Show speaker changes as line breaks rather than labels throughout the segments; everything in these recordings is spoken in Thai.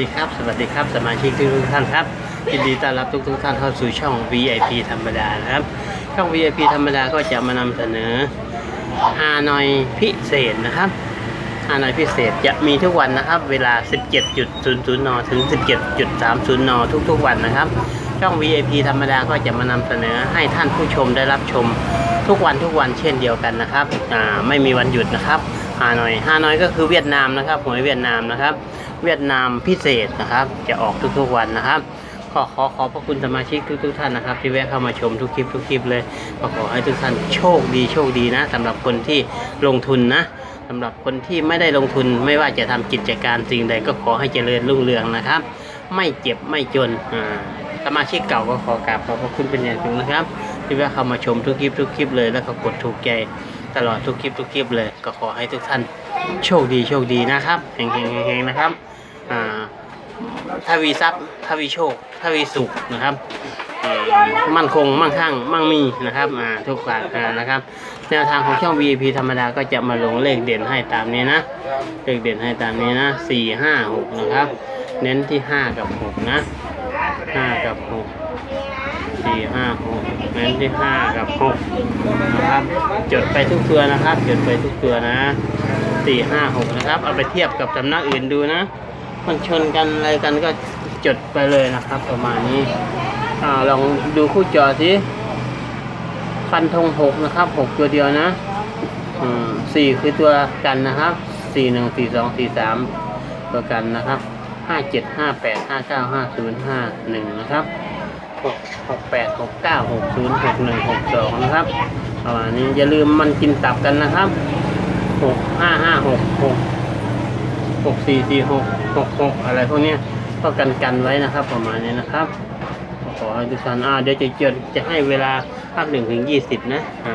ดีครับ สวัสดีครับ สมาชิกทุกท่านครับยินดีต้อนรับทุกๆท่านเข้าสู่ช่อง VIP ธรรมดานะครับ ช่อง VIP ธรรมดาก็จะมานำเสนอฮานอยพิเศษนะครับฮานอยพิเศษจะมีทุกวันนะครับ เวลา 17.00 น ถึง 17.30 น ทุกๆ วันนะครับ ช่อง VIP ธรรมดาก็จะมานำเสนอให้ท่านผู้ชมได้รับชมทุกวันทุกวันเช่นเดียวกันนะครับไม่มีวันหยุดนะครับ ฮานอยฮานอยก็คือเวียดนามนะครับหวยเวียดนามนะครับ เวียดนามพิเศษนะครับ จะออกทุกๆวันนะครับก็ขอขอบพระคุณสมาชิกทุกๆท่านนะครับ ที่แวะเข้ามาชมทุกคลิปทุกคลิปเลยก็ขอให้ทุกท่านโชคดีโชคดีนะสำหรับคนที่ลงทุนนะสำหรับคนที่ไม่ได้ลงทุนไม่ว่าจะทำกิจการสิ่งใดก็ขอให้เจริญรุ่งเรืองนะครับ ไม่เจ็บไม่จนสมาชิกเก่าก็ขอกราบขอบพระคุณเป็นอย่างสูงนะครับ ที่แวะเข้ามาชมทุกคลิปทุกคลิปเลยแล้วก็กดถูกใจ ตลอดทุกคลิปทุกคลิปเลย ก็ขอให้ทุกท่านโชคดีโชคดีนะครับเฮงๆเฮงนะครับอ่าทวีทรัพย์ทวีโชคทวีสุขนะครับมั่นคงมั่งคั่งมั่งมีนะครับอ่าทุกการนะครับ แนวทางของช่อง VIP ธรรมดาก็จะมาลงเลขเด่นให้ตามนี้นะเลขเด่นให้ตามนี้นะสี่ห้าหกนะครับ เน้นที่ห้ากับหกนะห้ากับหก สี่ห้าหกเน้นที่ห้ากับหกนะครับ จดไปทุกตัวนะครับ จดไปทุกตัวนะสี่ห้าหกนะครับ เอาไปเทียบกับสำนักอื่นดูนะ มันชนกันอะไรกันก็จดไปเลยนะครับ ประมาณนี้อ่าลองดูคู่จอสิฟันธงหกนะครับหกตัวเดียวนะอืมสี่คือตัวกันนะครับสี่หนึ่งสี่สองสี่สามตัวกันนะครับห้าเจ็ดห้าแปดห้าเก้าห้าศูนย์ห้าหนึ่งนะครับ หกหกแปดหกเก้าหกศูนย์หกหนึ่งหกสองนะครับประมาณนี้อย่าลืมมันกินตับกันนะครับหกห้าห้าหกหกหกสี่สี่หกหกหกอะไรพวกนี้ก็กันกันไว้นะครับ ประมาณนี้นะครับขอให้ทุกท่านอ่าเดี๋ยวจะเจอจะให้เวลาภาคหนึ่งถึงยี่สิบนะอ่า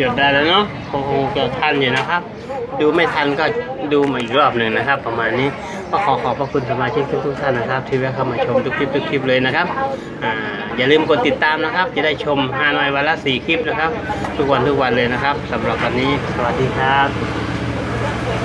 จดได้แล้วเนาะคงคงจะทันอยู่นะครับ ดูไม่ทันก็ดูมาอีกรอบหนึ่งนะครับ ประมาณนี้ก็ขอขอบพระคุณสมาชิกทุกท่านนะครับ ที่แวะเข้ามาชมทุกคลิปทุกคลิปเลยนะครับอ่าอย่าลืมกดติดตามนะครับ จะได้ชมฮานอยวันละสี่คลิปนะครับ ทุกวันทุกวันเลยนะครับสำหรับวันนี้สวัสดีครับ